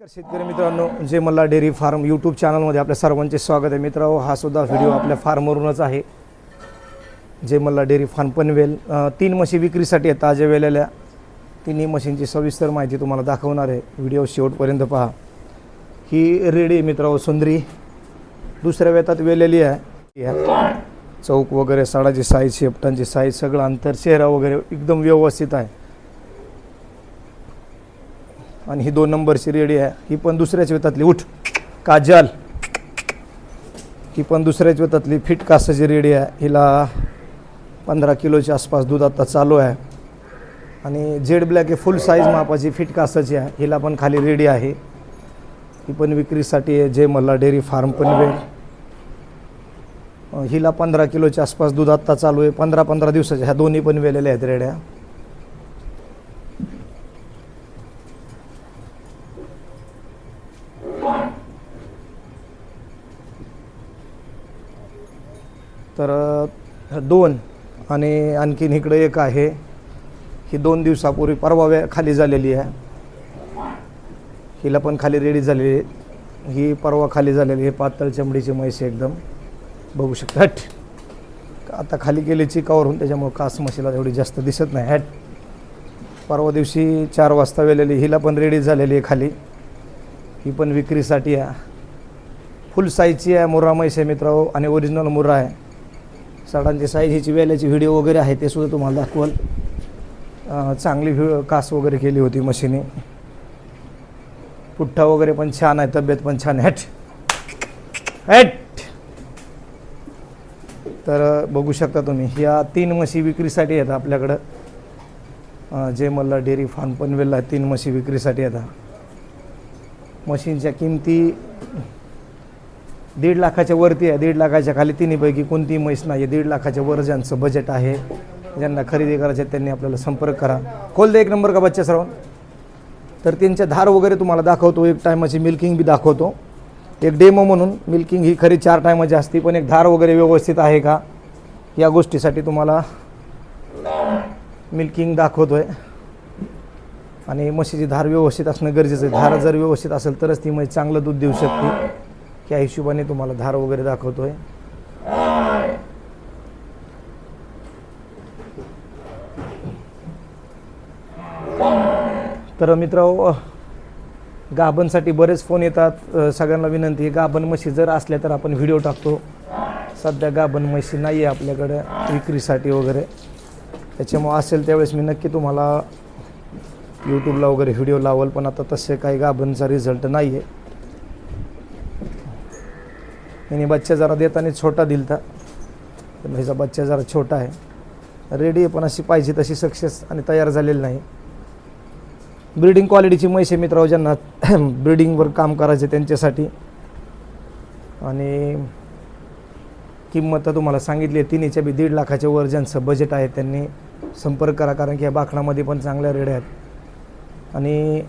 नमस्कार शेतकरी मित्रांनो जे मला डेअरी फार्म यूट्यूब चॅनलमध्ये आपल्या सर्वांचे स्वागत आहे. मित्र हा सुद्धा व्हिडिओ आपल्या फार्मवरूनच आहे. जे मला डेअरी फार्म पनवेल तीन म्हशी विक्रीसाठी आहेत ताज्या वेलेल्या. तिन्ही म्हशींची सविस्तर माहिती तुम्हाला दाखवणार आहे. व्हिडिओ शेवटपर्यंत पहा. ही रेडी आहे मित्रांनो सुंदरी. दुसऱ्या वेतात वेलेली आहे. चौक वगैरे साडाची साईज शेपटांची साईज सगळं अंतर चेहरा वगैरे एकदम व्यवस्थित आहे. आणि ही दोन नंबरची रेडी आहे. ही पण दुसऱ्याच वेतातली. उठ. काजल. ही पण दुसऱ्याच वेतातली. फिट कासाची रेडी आहे. हिला पंधरा किलोच्या आसपास दूध आता चालू आहे. आणि जेड ब्लॅक आहे. फुल साईज मापाची फिट कासाची आहे. हिला पण खाली रेडी आहे. ही पण विक्रीसाठी आहे. जे मला डेअरी फार्म पनवेल अं, हिला पंधरा किलोच्या आसपास दूध आत्ता चालू आहे. पंधरा पंधरा दिवसाच्या ह्या दोन्ही पण वेलेल्या आहेत रेड्या. तर दोन आणि आणखीन इकडं एक आहे. ही दोन दिवसापूर्वी परवा वे खाली झालेली आहे. हिला पण खाली रेडी झालेली आहे. ही परवा खाली झालेली आहे. पातळ चमडीची म्हैस एकदम. बघू शकता. हट. आता खाली गेली चिकावरून त्याच्यामुळं कास म्हशीला एवढी जास्त दिसत नाही. हॅट. परवा दिवशी चार वाजता वेलेली हिला पण रेडी झालेली आहे खाली. ही पण विक्रीसाठी आहे. फुल साईजची आहे. मुर्रा म्हैस आहे मित्रांनो. आणि ओरिजिनल मुर्रा आहे. सडांची साईज ह्याची वेल्याची व्हिडिओ वगैरे आहे ते सुद्धा तुम्हाला दाखवल. चांगली व्हि कास वगैरे केली होती मशीने. पुठ्ठा वगैरे पण छान आहे तब्येत पण छान हॅट. हॅट. तर बघू शकता तुम्ही ह्या तीन म्हशी विक्रीसाठी येतात आपल्याकडं. जे मला डेअरी फार्म पनवेलला तीन म्हशी विक्रीसाठी येतात मशीनच्या किमती दीड लाखाच्या वरती आहे. दीड लाखाच्या खाली तिन्हीपैकी कोणतीही म्हैस नाही आहे. दीड लाखाच्या वर ज्यांचं बजेट आहे ज्यांना खरेदी करायचे त्यांनी आपल्याला संपर्क करा. खोल दे एक नंबर का बच्चा श्रवण तर त्यांच्या धार वगैरे तुम्हाला दाखवतो. एक टायमाची मिल्किंग बी दाखवतो. एक डेमो म्हणून मिल्किंग ही खरी चार टायमाची असते पण एक धार वगैरे व्यवस्थित आहे का? या गोष्टीसाठी तुम्हाला मिल्किंग दाखवतोय. आणि म्हशीची धार व्यवस्थित असणं गरजेचं आहे. धार जर व्यवस्थित असेल तरच ती म्हैस चांगलं दूध देऊ शकते. त्या हिशोबाने तुम्हाला धार वगैरे दाखवतोय. तर मित्र गाभणसाठी बरेच फोन येतात. सगळ्यांना विनंती आहे गाभण म्हशी जर असल्या तर आपण व्हिडिओ टाकतो. सध्या गाभण म्हशी नाही आहे आपल्याकडे विक्रीसाठी वगैरे. त्याच्यामुळं असेल त्यावेळेस मी नक्की तुम्हाला यूट्यूबला वगैरे व्हिडिओ लावल पण आता तसे काही गाभणचा रिझल्ट नाही आहे यांनी बच्चा जरा देताना छोटा दिलता. पण ह्याचा बच्चा जरा छोटा आहे. रेडी आहे पण अशी पाहिजे तशी सक्सेस आणि तयार झालेली नाही. ब्रीडिंग क्वालिटीची मैसे मित्राव ज्यांना ब्रीडिंगवर काम करायचे त्यांच्यासाठी. आणि किंमत तर तुम्हाला सांगितली आहे तिन्हीच्या बी दीड लाखाच्या वर ज्यांचं बजेट आहे त्यांनी संपर्क करा कारण की या बाखणामध्ये पण चांगल्या रेड्या आहेत. आणि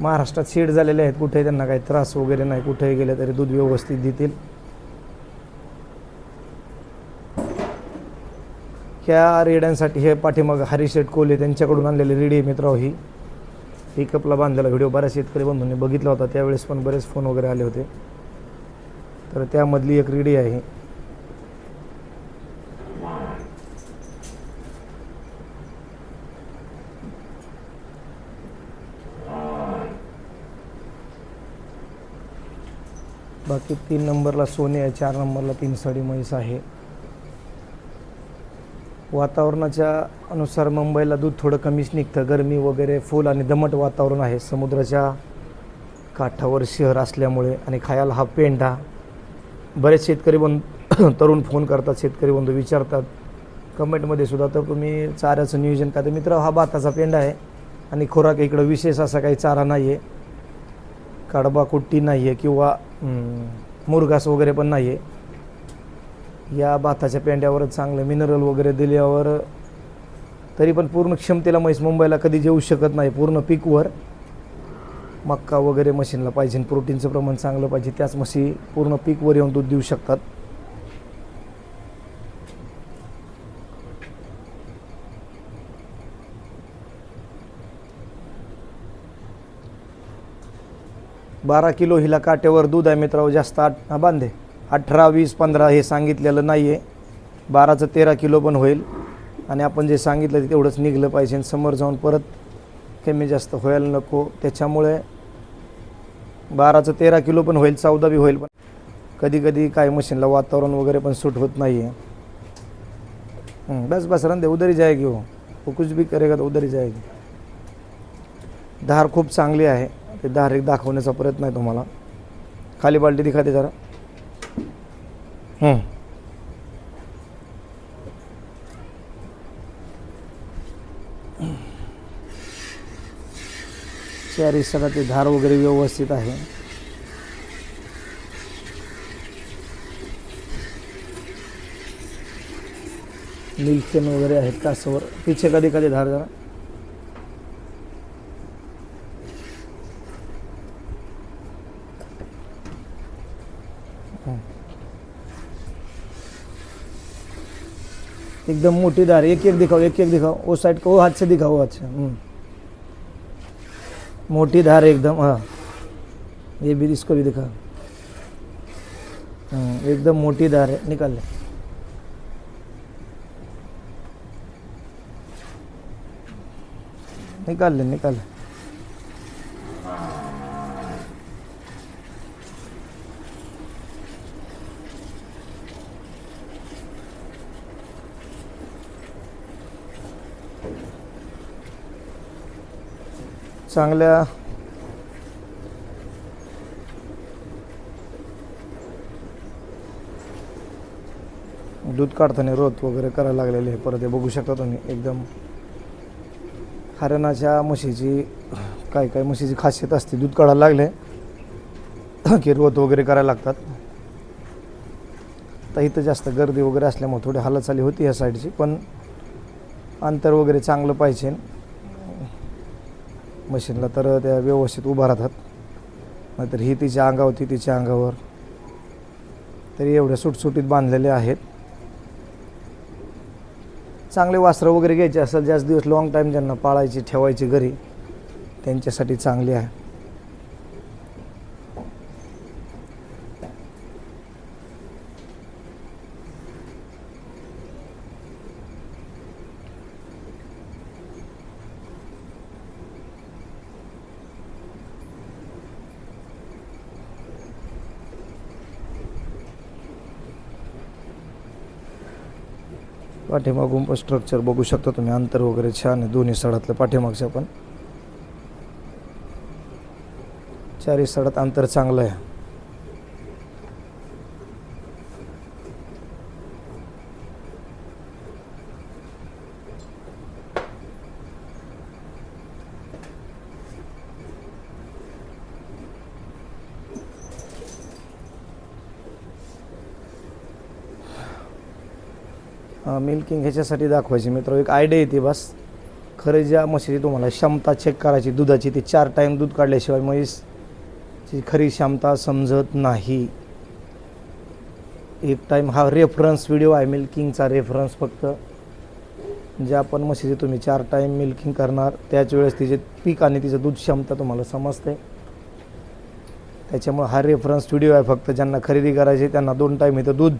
महाराष्ट्रात शेड झालेले आहेत कुठेही त्यांना काही त्रास वगैरे नाही कुठेही गेले तरी दूध व्यवस्थित देतील. ह्या रेड्यांसाठी हे पाठीमागं हरिशेट कोले त्यांच्याकडून आणलेले रेडी मित्राव ही. पिकअपला बांधलेला व्हिडिओ. बऱ्याच शेतकरी बंधूंनी बघितला होता त्यावेळेस पण बरेच फोन वगैरे आले होते. तर त्यामधली एक रेडी आहे. बाकी तीन नंबरला सोने आहे चार नंबरला तीन साडी म्हैस आहे. वातावरणाच्या अनुसार मुंबईला दूध थोडं कमीच निघतं. गरमी वगैरे फुल आणि दमट वातावरण आहे. समुद्राच्या काठावर शहर असल्यामुळे आणि खायला हा पेंढा. बरेच शेतकरी बंधू तरुण फोन करतात शेतकरी बंधू विचारतात. कमेंटमध्ये सुद्धा तर तुम्ही चाऱ्याचं नियोजन काय तर मित्र हा भाताचा पेंडा आहे आणि खोराक इकडं विशेष असा काही चारा नाही आहे कडबा कुट्टी नाही आहे किंवा मुरघास वगैरे पण नाही आहे या भाताच्या पेंड्यावरच चांगलं मिनरल वगैरे दिल्यावर तरी पण पूर्ण क्षमतेला म्हैस मुंबईला कधी जेऊ शकत नाही. पूर्ण पीकवर मक्का वगैरे मशीनला पाहिजे. प्रोटीनचं प्रमाण चांगलं पाहिजे. त्याच म्हशी पूर्ण पीकवर येऊन दूध देऊ शकतात. बारा किलो हिला काट्यावर दूध आहे मित्रांनो जास्त आठ बांधे. अठरा वीस पंधरा हे सांगितलेलं नाही आहे बाराचं तेरा किलो पण होईल. आणि आपण जे सांगितलं ते तेवढंच निघलं पाहिजे आणि समोर जाऊन परत कमी जास्त व्हायला नको. त्याच्यामुळे बाराचं तेरा किलो पण होईल चौदा बी होईल पण कधी कधी काय मशीनला वातावरण वगैरे पण सूट होत नाही आहे बस बस रंदे उदरी जायगी हो. कुछ भी करेगा तर उदरी जायगी. धार खूप चांगली आहे. ते डायरेक्ट दाखवण्याचा प्रयत्न आहे तुम्हाला. खाली बाल्टी दिखाते जरा. चारी सगळं ते धार वगैरे व्यवस्थित आहे. मिल्कचेन वगैरे आहेत कासवर पिछे कधी कधी धार जरा. एकदम मोटी धार एक एक दिखाओ एक एक दिखाओ वो साइड को वो हाथ से दिखाओ अच्छा मोटी धार एकदम हाँ। ये भी इसको भी दिखा। हम्म, एकदम मोटी धार है निकाल ले। निकाल ले निकाल ले। चांगल्या दूध काढताना रोत वगैरे करायला लागलेले आहे परत हे बघू शकता तुम्ही. एकदम हरणाच्या म्हशीची काय काय म्हशीची खासियत असते दूध काढायला लागले की रोत वगैरे करायला लागतात. तर इथं जास्त गर्दी वगैरे असल्यामुळे थोडी हालचाली होती या साईडची पण अंतर वगैरे चांगलं पाहिजे. मशीनला तर त्या व्यवस्थित उभा राहतात. नाहीतर ही तिच्या अंगावर ती तिच्या अंगावर. तरी एवढ्या सुटसुटीत बांधलेले आहेत. चांगले वासरं वगैरे घ्यायचे असेल जास्त दिवस लॉंग टाईम ज्यांना पाळायची ठेवायची घरी त्यांच्यासाठी चांगली आहे. पाठीमागून पण स्ट्रक्चर बघू शकता तुम्ही. अंतर वगैरे छान आहे. दोन्ही सडातलं पाठीमागच्या पण. चारही सडात अंतर चांगलं आहे. मिल्किंग ह्याच्यासाठी दाखवायची मित्र एक आयडिया येते बस. खरं ज्या म्हशीची तुम्हाला क्षमता चेक करायची दुधाची ती चार टाईम दूध काढल्याशिवाय म्हैसची खरी क्षमता समजत नाही. एक टाईम हा रेफरन्स व्हिडिओ आहे मिल्किंगचा रेफरन्स फक्त. जे आपण म्हशीची तुम्ही चार टाईम मिल्किंग करणार त्याच वेळेस तिचे पीक आणि तिचं दूध क्षमता तुम्हाला समजते. त्याच्यामुळे हा रेफरन्स व्हिडिओ आहे फक्त. ज्यांना खरेदी करायची त्यांना दोन टाईम इथं दूध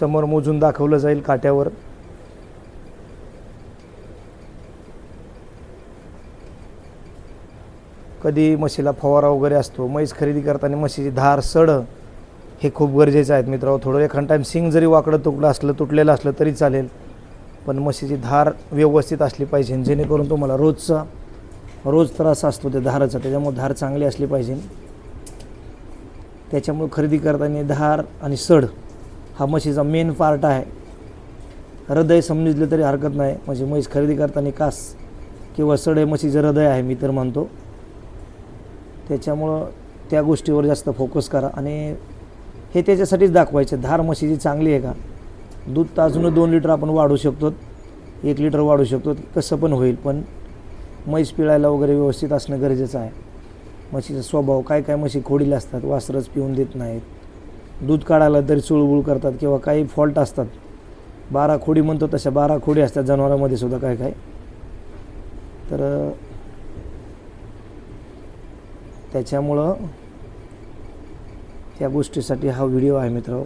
समोर मोजून दाखवलं जाईल काट्यावर. कधी म्हशीला फवारा वगैरे असतो म्हैस खरेदी करताना म्हशीची धार सड हे खूप गरजेचं आहेत मित्रांनो. थोडं एखाद टाईम सिंग जरी वाकडं तुकडं असलं तुटलेलं असलं तरी चालेल पण म्हशीची धार व्यवस्थित असली पाहिजे जेणेकरून तुम्हाला रोजचा रोज त्रास असतो त्या धाराचा. त्याच्यामुळे धार चांगली असली पाहिजे. त्याच्यामुळे खरेदी करताना धार आणि सड हा म्हशीचा मेन पार्ट आहे. हृदय समजलं तरी हरकत नाही. म्हणजे म्हैस खरेदी करताना कास किंवा सड हे म्हशीचं हृदय आहे मी तर म्हणतो. त्याच्यामुळं त्या गोष्टीवर जास्त फोकस करा. आणि हे त्याच्यासाठीच दाखवायचे. धार म्हशीची चांगली आहे का? दूध तर अजून दोन लिटर आपण वाढू शकतो. एक लिटर वाढू शकतो. कसं पण होईल. पण म्हैस पिळायला वगैरे व्यवस्थित असणं गरजेचं आहे. म्हशीचा स्वभाव काय काय म्हशी खोडीला असतात वासरच पिऊन देत नाहीत. दूध काढायला तरी चुळबुळ करतात किंवा काही फॉल्ट असतात. बारा खोडी म्हणतो तशा बारा खोडी असतात जनावरांमध्ये सुद्धा काय काय. तर त्याच्यामुळं त्या गोष्टीसाठी हा व्हिडिओ आहे मित्र.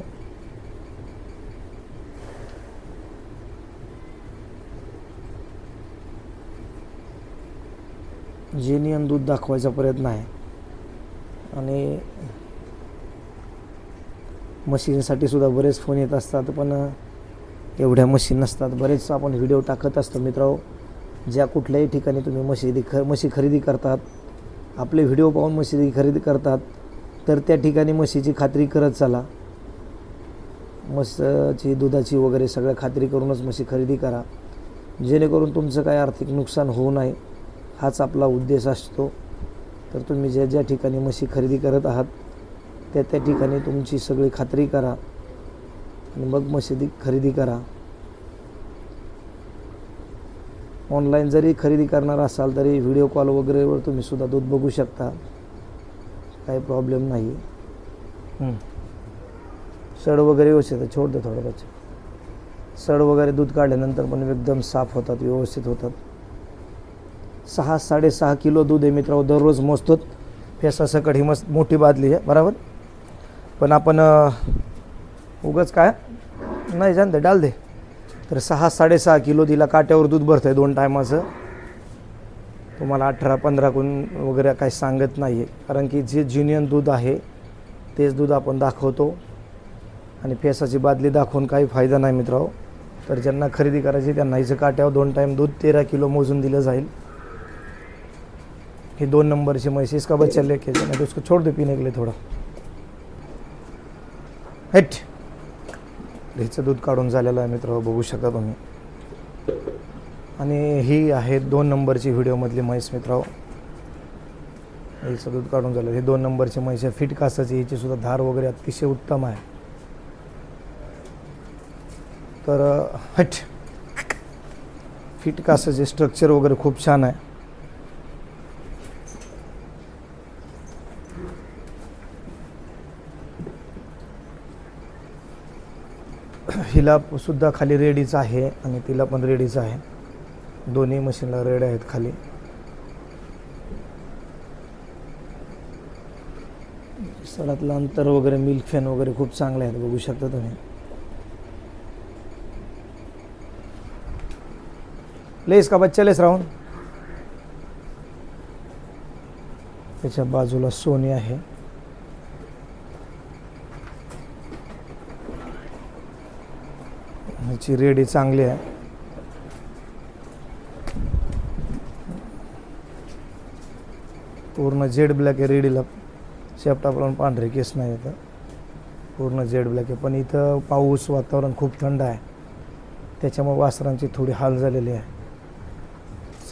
जेनियन दूध दाखवायचा प्रयत्न आहे. आणि मशीनसाठी सुद्धा बरेच फोन येत असतात पण एवढ्या मशीन नसतात. बरेच आपण व्हिडिओ टाकत असतो मित्र ज्या कुठल्याही ठिकाणी तुम्ही मशिदी ख म्हशी खरेदी करतात आपले व्हिडिओ पाहून म्हशी खरेदी करतात तर त्या ठिकाणी म्हशीची खात्री करत चला. म्हशीची दुधाची वगैरे सगळं खात्री करूनच म्हशी खरेदी करा. जेणेकरून तुमचं काय आर्थिक नुकसान होऊ नये हाच आपला उद्देश असतो. तर तुम्ही ज्या ज्या ठिकाणी म्हशी खरेदी करत आहात त्या त्या ठिकाणी तुमची सगळी खात्री करा आणि मग मशिदी खरेदी करा. ऑनलाईन जरी खरेदी करणार असाल तरी व्हिडिओ कॉल वगैरेवर तुम्ही सुद्धा दूध बघू शकता. काही प्रॉब्लेम नाही सड वगैरे व्यवस्थित छोड दे थोडं सड वगैरे दूध काढल्यानंतर पण एकदम साफ होतात व्यवस्थित होतात. सहा साडेसहा किलो दूध आहे मित्रांनो दररोज मोजतो फेसासकट ही मस्त मोठी बादली आहे बरोबर? पण आपण उगाच काय? नाही जाण दे डाल दे. तर सहा साडेसहा किलो तिला काट्यावर दूध भरतं आहे दोन टायमाचं. तुम्हाला अठरा पंधरा कोण वगैरे काही सांगत नाही आहे कारण की जे ज्युनियन दूध आहे तेच दूध आपण दाखवतो. आणि फेसाची बादली दाखवून काही फायदा नाही मित्रांनो. तर ज्यांना खरेदी करायची त्यांना हिचं काट्यावर दोन टाईम दूध तेरा किलो मोजून दिलं जाईल. हे दोन नंबरची म्हैस इसका बच्चा लेके जाना तो उसको छोड़ दे पीने के लिए थोड़ा. हेट. हिचं दूध काढून झालेलं आहे मित्र बघू शकता तुम्ही. आणि ही आहे दोन नंबरची व्हिडिओमधली म्हैस मित्र. हिचं दूध काढून झालं हे दोन नंबरची म्हैस आहे. फिट कासाची हिची सुद्धा धार वगैरे अतिशय उत्तम आहे. तर हट. फिट कासाचे स्ट्रक्चर वगैरे खूप छान आहे. हिला सुद्धा खाली रेडीच आहे आणि तिला पण रेडीच आहे. दोन्ही मशीनला रेड आहेत खाली. सरातलं अंतर वगैरे मिल्क फॅन वगैरे खूप चांगले आहेत बघू शकता तुम्ही. लेस का बच्चा लेस राहून. त्याच्या बाजूला सोनी आहे. ह्याची रेडी चांगली आहे. पूर्ण जेड ब्लॅक आहे रेडीला. शेपटापर्यंत पांढरे केस नाही येतं. पूर्ण जेड ब्लॅक आहे. पण इथं पाऊस वातावरण खूप थंड आहे. त्याच्यामुळे वासरांची थोडी हाल झालेली आहे.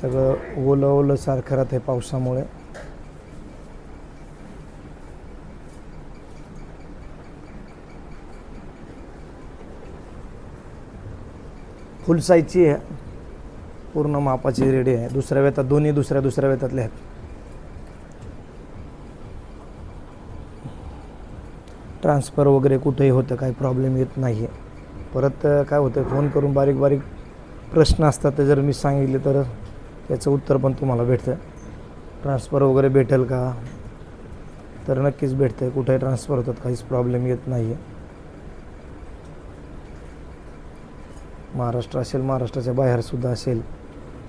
सगळं ओलं ओलं सारखं राहत आहे पावसामुळे. फुल साईजची आहे. पूर्ण मापाची रेडी आहे. दुसऱ्या वेतात दोन्ही दुसऱ्या दुसऱ्या वेतातले आहेत. ट्रान्सफर वगैरे कुठेही होतं काही प्रॉब्लेम येत नाही आहे परत काय होतं फोन करून बारीक बारीक प्रश्न असतात ते जर मी सांगितले तर त्याचं उत्तर पण तुम्हाला भेटतं. ट्रान्सफर वगैरे भेटेल का? तर नक्कीच भेटतं कुठेही ट्रान्सफर होतात काहीच प्रॉब्लेम येत नाही आहे महाराष्ट्र असेल महाराष्ट्राच्या बाहेरसुद्धा असेल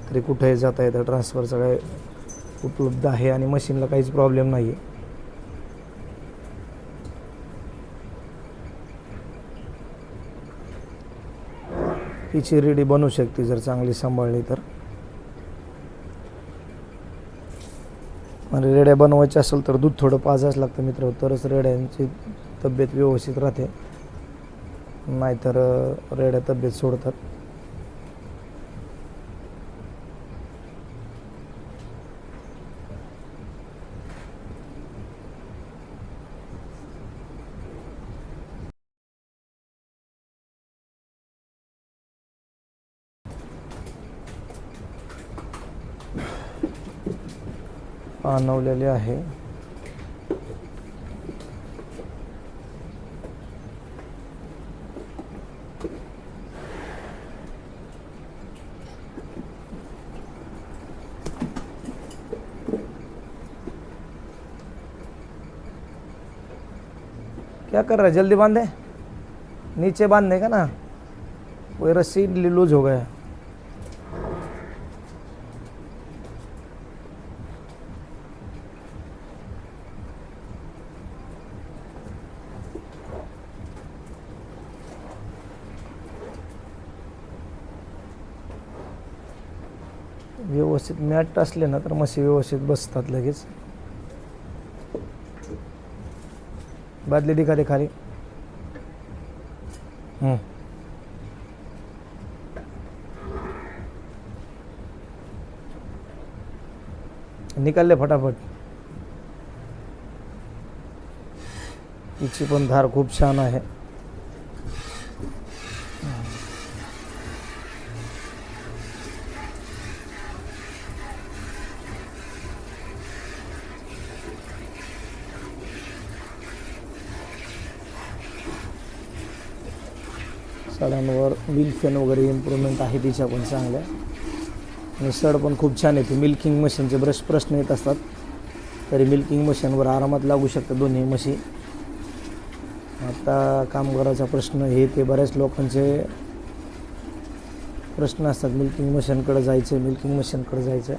तरी कुठेही जाता येतं. ट्रान्सफर सगळे उपलब्ध आहे आणि मशीनला काहीच प्रॉब्लेम नाही आहे तिची रेडी बनवू शकते जर चांगली सांभाळली तर. आणि रेड्या बनवायच्या असेल तर दूध थोडं पाजायच लागतं मित्र तरच रेड्यांची तब्येत व्यवस्थित राहते. नाहीतर रेड्या तब्येत सोडतात. आणवलेले आहे. क्या कर रहा है? जल्दी बांधे। नीचे बांधने का ना। वो रस्सी लूज हो गया। व्यवस्थित मॅट असले ना तर मशी व्यवस्थित बसतात लगेच. बादली दिखा दे खाली. हम्म. निकालले फटाफट. तिची पण धार खूप छान आहे. सडांवर व्हील फॅन वगैरे इम्प्रूव्हमेंट आहे तिच्या पण चांगल्या. आणि सड पण खूप छान येते मिल्किंग मशीनचे ब्रश प्रश्न येत असतात. तरी मिल्किंग मशीनवर आरामात लागू शकतं दोन्ही मशी आता कामगाराचा प्रश्न हे ते बऱ्याच लोकांचे प्रश्न असतात. मिल्किंग मशीनकडे जायचं मिल्किंग मशीनकडे जायचं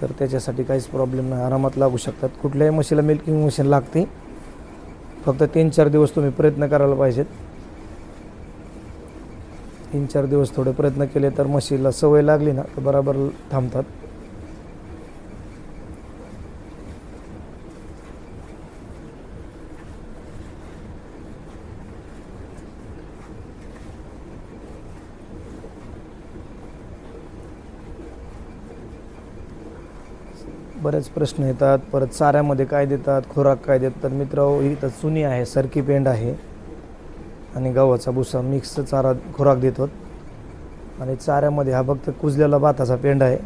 तर त्याच्यासाठी काहीच प्रॉब्लेम नाही. आरामात लागू शकतात. कुठल्याही म्हशीला मिल्किंग मशीन लागते. फक्त तीन चार दिवस तुम्ही प्रयत्न करायला पाहिजेत. तीन चार दिवस थोडे प्रयत्न केले तर म्हशीला सवय लागली ना तर बराबर थांबतात. बरेच प्रश्न येतात परत चाऱ्यामध्ये काय देतात खुराक काय देतात? तर मित्र ही तर चुनी आहे सरकी पेंड आहे. आणि गव्हाचा भुसा मिक्स चारा खुराक देतो आणि चाऱ्यामध्ये हा फक्त कुजलेला भाताचा पेंड आहे.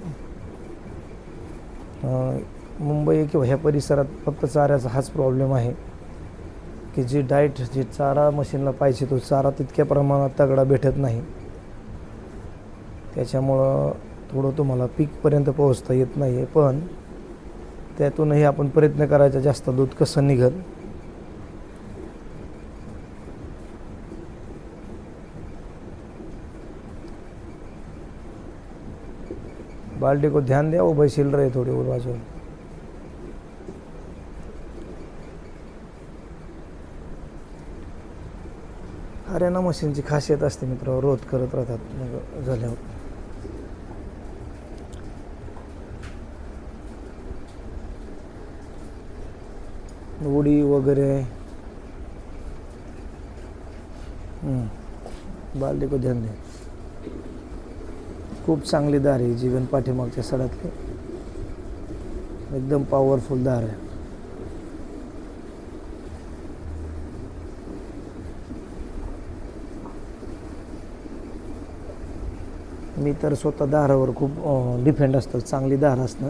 मुंबई किंवा ह्या परिसरात फक्त चाऱ्याचा हाच प्रॉब्लेम आहे. की जी डाएट जी चारा मशीनला पाहिजे तो चारा तितक्या प्रमाणात तगडा भेटत नाही. त्याच्यामुळं थोडं तुम्हाला पीकपर्यंत पोहोचता येत नाही आहे पण त्यातूनही आपण प्रयत्न करायचा जास्त दूध कसं निघत बाल्टी को ध्यान दिया वो भाई सिल रहे थोड़ी और बाजू में। अरे ना मशीनची खासियत असते मित्र रोध करत राहतात मग झाल्यावर उडी वगैरे हम्म. बाल्टी को ध्यान द्या खूप चांगली दार आहे जीवन पाठीमागच्या सडातली. एकदम पॉवरफुल दार आहे. मी तर स्वतः दारावर खूप डिफेंड असतं. चांगली दार असणं.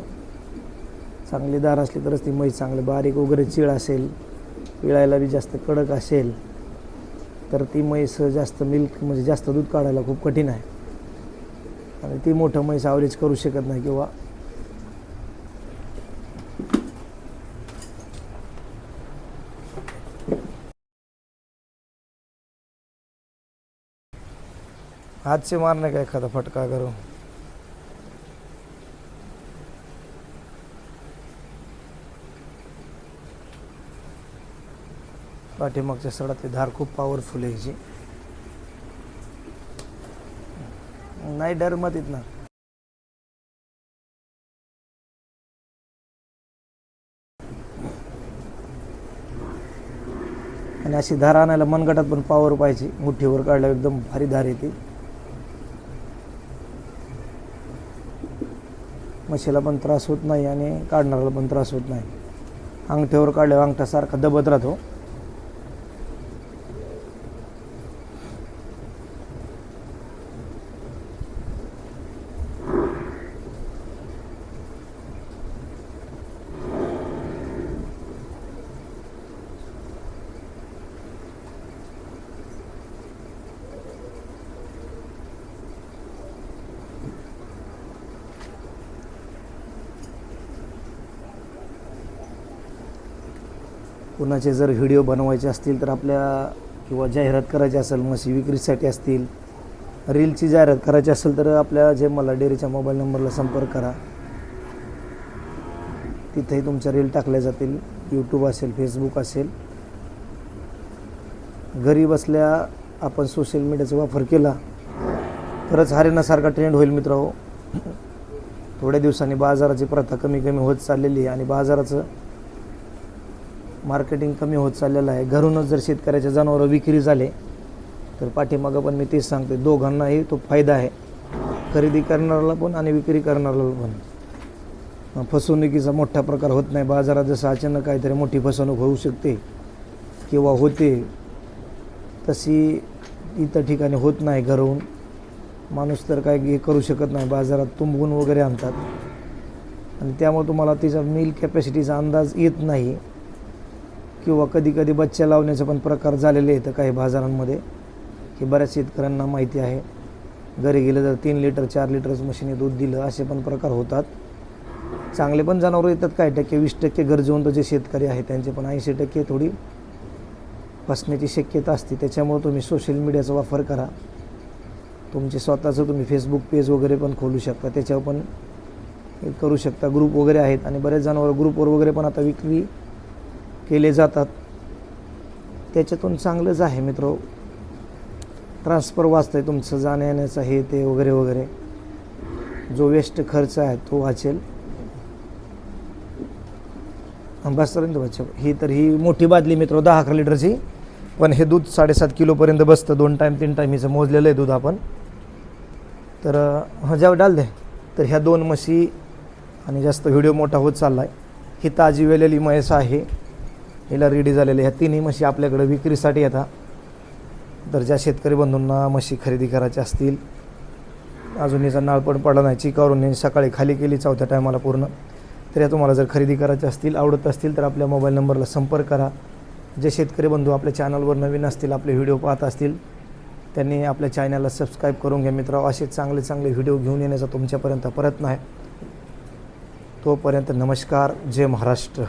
चांगली दार असली तरच ती म्हैस चांगली. बारीक वगैरे चिळ असेल पिळायला बी जास्त कडक असेल तर ती म्हैस जास्त मिल्क म्हणजे जास्त दूध काढायला खूप कठीण आहे. आणि ती मोठं म्हैस ॲव्हरेज करू शकत नाही किंवा हातचे मारणे का एखादा फटका करू पाठीमागच्या सडातली धार खूप पॉवरफुल आहे जी नाही डर मत इतना आणि अशी धार आणायला मनगटात पण पावर पाहिजे मुठीवर काढल्यावर एकदम भारी धार येते. म्हशीला पण त्रास होत नाही आणि काढणाऱ्याला पण त्रास होत नाही. अंगठ्यावर काढल्यावर अंगठ्यासारखा दबत राहतो. कुणाचे जर व्हिडिओ बनवायचे असतील तर आपल्या किंवा जाहिरात करायची असेल म्हशी विक्रीसाठी असतील. रीलची जाहिरात करायची असेल तर आपल्या जे मला डेअरीच्या मोबाईल नंबरला संपर्क करा. तिथेही तुमच्या रील टाकल्या जातील. यूट्यूब असेल फेसबुक असेल. घरी बसल्या आपण सोशल मीडियाचा वापर केला तरच हरिणासारखा ट्रेंड होईल मित्र हो थोड्या दिवसांनी बाजाराची प्रथा कमी कमी होत चाललेली आहे आणि बाजाराचं मार्केटिंग कमी होत चाललेलं आहे. घरूनच जर शेतकऱ्याचे जनावरं विक्री झाले तर पाठीमागं पण मी तेच सांगते दोघांनाही तो फायदा आहे. खरेदी करणाऱ्याला पण आणि विक्री करणाऱ्याला पण. फसवणुकीचा मोठा प्रकार होत नाही. बाजारात जसं अचानक काहीतरी मोठी फसवणूक होऊ शकते किंवा होते तशी इतर ठिकाणी होत नाही घरून माणूस तर काय हे करू शकत नाही. बाजारात तुंबवून वगैरे आणतात. आणि त्यामुळे तुम्हाला तिचा मिल कॅपॅसिटीचा अंदाज येत नाही. किंवा कधी कधी बच्च्या लावण्याचे पण प्रकार झालेले आहेत काही बाजारांमध्ये हे बऱ्याच शेतकऱ्यांना माहिती आहे घरी गेलं तर तीन लिटर चार लिटरच मशीने दूध दिलं असे पण प्रकार होतात. चांगले पण जनावरं येतात काही टक्के वीस टक्के गरजेवंत जे शेतकरी आहेत त्यांचे पण ऐंशी टक्के थोडी फसण्याची शक्यता असते. त्याच्यामुळे तुम्ही सोशल मीडियाचा वापर करा. तुमचे स्वतःचं तुम्ही फेसबुक पेज वगैरे पण खोलू शकता. त्याच्यावर पण हे करू शकता. ग्रुप वगैरे आहेत आणि बरेच जनावर ग्रुपवर वगैरे पण आता विक्री केले जातात. त्याच्यातून चांगलंच आहे मित्र. ट्रान्सफर वाचतं आहे तुमचं जाण्या येण्याचं हे ते वगैरे वगैरे. जो वेस्ट खर्च आहे तो वाचेल. बसपर्यंत पर्यंत ही तर ही मोठी बादली मित्र दहा अकरा लिटरची. पण हे दूध साडेसात किलोपर्यंत बसतं. दोन टाईम तीन टाईम हिचं मोजलेलं आहे दूध आपण. तर हा जेव्हा डाल दे. तर ह्या दोन म्हशी आणि जास्त व्हिडिओ मोठा होत चालला आहे ही ताजी वेलेली म्हैस आहे. हिला रेडी झालेल्या ह्या तिन्ही म्हशी आपल्याकडे विक्रीसाठी येतात तर ज्या शेतकरी बंधूंना म्हशी खरेदी करायच्या असतील अजून हिचा नाळपण पडला नाही. चिकावरून सकाळी खाली केली चौथ्या टायमाला पूर्ण. तर या तुम्हाला जर खरेदी करायच्या असतील आवडत असतील तर आपल्या मोबाईल नंबरला संपर्क करा. जे शेतकरी बंधू आपल्या चॅनलवर नवीन असतील आपले व्हिडिओ पाहत असतील त्यांनी आपल्या चॅनलला सबस्क्राईब करून घ्या. मित्र असे चांगले चांगले व्हिडिओ घेऊन येण्याचा तुमच्यापर्यंत प्रयत्न आहे. तोपर्यंत नमस्कार. जय महाराष्ट्र.